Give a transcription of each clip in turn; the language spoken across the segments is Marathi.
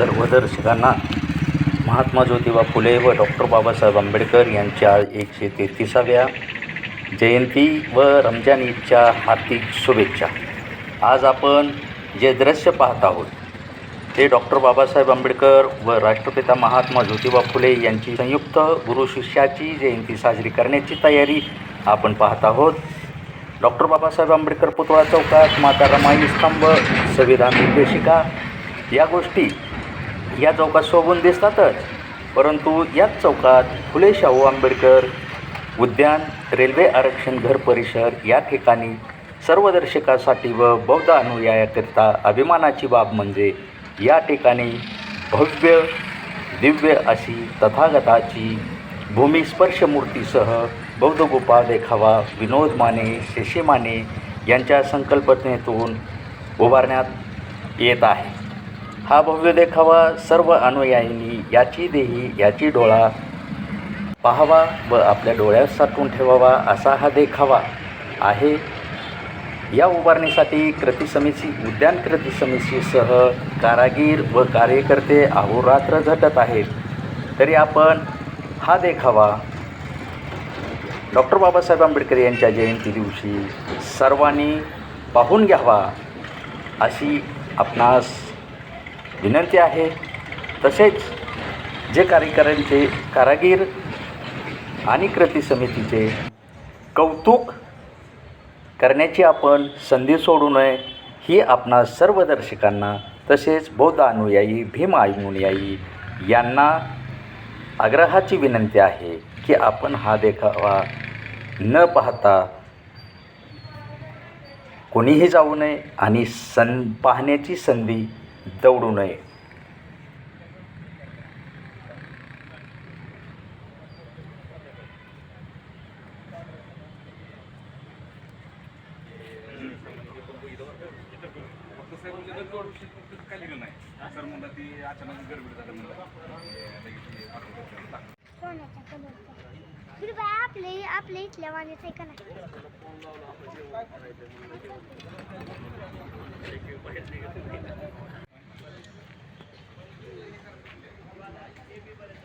दर्शकांना महात्मा ज्योतिबा फुले व डॉक्टर बाबासाहेब आंबेडकर यांच्या एकशे तेहतीसाव्या जयंती व रमजान ईदच्या हार्दिक शुभेच्छा. आज आपण जे दृश्य पाहत आहोत ते डॉक्टर बाबासाहेब आंबेडकर व राष्ट्रपिता महात्मा ज्योतिबा फुले यांची संयुक्त गुरु शिष्याची जयंती साजरी करण्याची तयारी आपण पाहत आहोत. डॉक्टर बाबासाहेब आंबेडकर पुतळा चौकात माता रमाई स्तंभ संविधान निर्देशिका या गोष्टी या चौकात शोभून दिसतातच. परंतु याच चौकात फुले शाहू आंबेडकर उद्यान रेल्वे आरक्षण घर परिसर या ठिकाणी सर्व दर्शकासाठी व बौद्ध अनुयायाकरिता अभिमानाची बाब म्हणजे या ठिकाणी भव्य दिव्य अशी तथागताची भूमिस्पर्श मूर्तीसह बौद्ध गोपाळ देखावा विनोद माने शेषे माने यांच्या संकल्पनेतून उभारण्यात येत आहे. हा भव्य देखावा सर्व अनुयायींनी याची देही याची डोळा पाहावा व आपल्या डोळ्यात साठवून ठेवावा असा हा देखावा आहे. या उभारणीसाठी कृती समिती उद्यान कृती समितीसह कारागीर व कार्यकर्ते अहोरात्र झटत आहेत. तरी आपण हा देखावा डॉक्टर बाबासाहेब आंबेडकर यांच्या जयंती दिवशी सर्वांनी पाहून घ्यावा अशी आपणास विनंती आहे. तसेच जे कार्यकर्त्यांचे कारागीर आणि कृती समितीचे कौतुक करण्याची आपण संधी सोडू नये ही आपणा सर्व दर्शकांना तसेच बौद्ध अनुयायी भीम अनुयायी यांना आग्रहाची विनंती आहे की आपण हा देखावा न पाहता कोणीही जाऊ नये आणि सं पाहण्याची संधी दौडू नये. फक्त आपले इथल्या वाण्याचं आहे का नाही?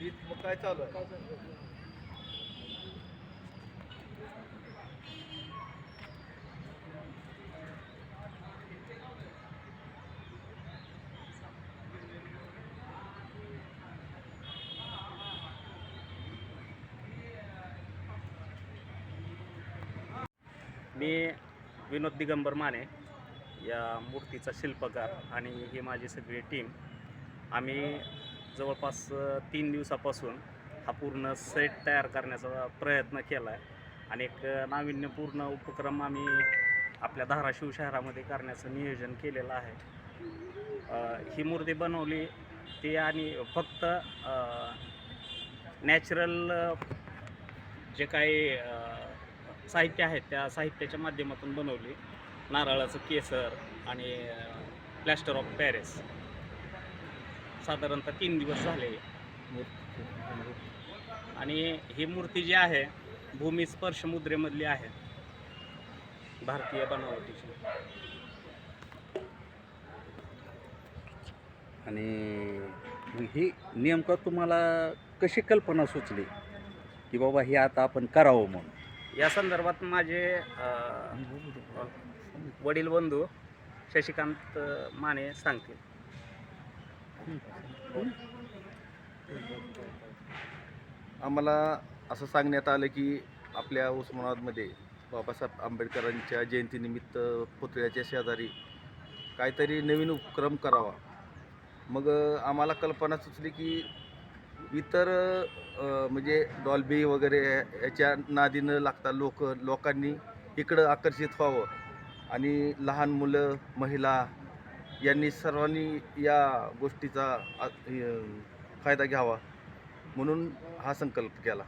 तीच मग काय चालू आहे? मी विनोद दिगंबर माने या मूर्तीचा शिल्पकार आणि ही माझी सगळी टीम आम्ही जवळपास तीन दिवसापासून हा पूर्ण सेट तयार करण्याचा प्रयत्न केला आहे आणि एक नाविन्यपूर्ण उपक्रम आम्ही आपल्या धाराशिव शहरामध्ये करण्याचं नियोजन केलेलं आहे. ही मूर्ती बनवली ती आणि फक्त नॅचरल जे काही साहित्य आहेत त्या साहित्याच्या माध्यमातून बनवली. नारळाचं केसर आणि प्लॅस्टर ऑफ पॅरिस साधारणतः तीन दिवस झाले. आणि ही मूर्ती जी आहे भूमी स्पर्श मुद्रेमधली आहे. भारतीय बनावटीची. आणि ही नेमकं तुम्हाला कशी कल्पना सुचली? की बाबा हे आता आपण करावं म्हणून. या संदर्भात माझे वडील बंधू शशिकांत माने सांगतील. आम्हाला असं सांगण्यात आलं की आपल्या उस्मानाबादमध्ये बाबासाहेब आंबेडकरांच्या जयंतीनिमित्त पुतळ्याच्या शेजारी काहीतरी नवीन उपक्रम करावा. मग आम्हाला कल्पना सुचली की इतर म्हणजे डॉल्बी वगैरे याच्या नादी न लागता लोक लोकांनी इकडं आकर्षित व्हावं. आणि लहान मुलं महिला यांनी सर्वांनी या गोष्टीचा फायदा घ्यावा. म्हणून हा संकल्प केला.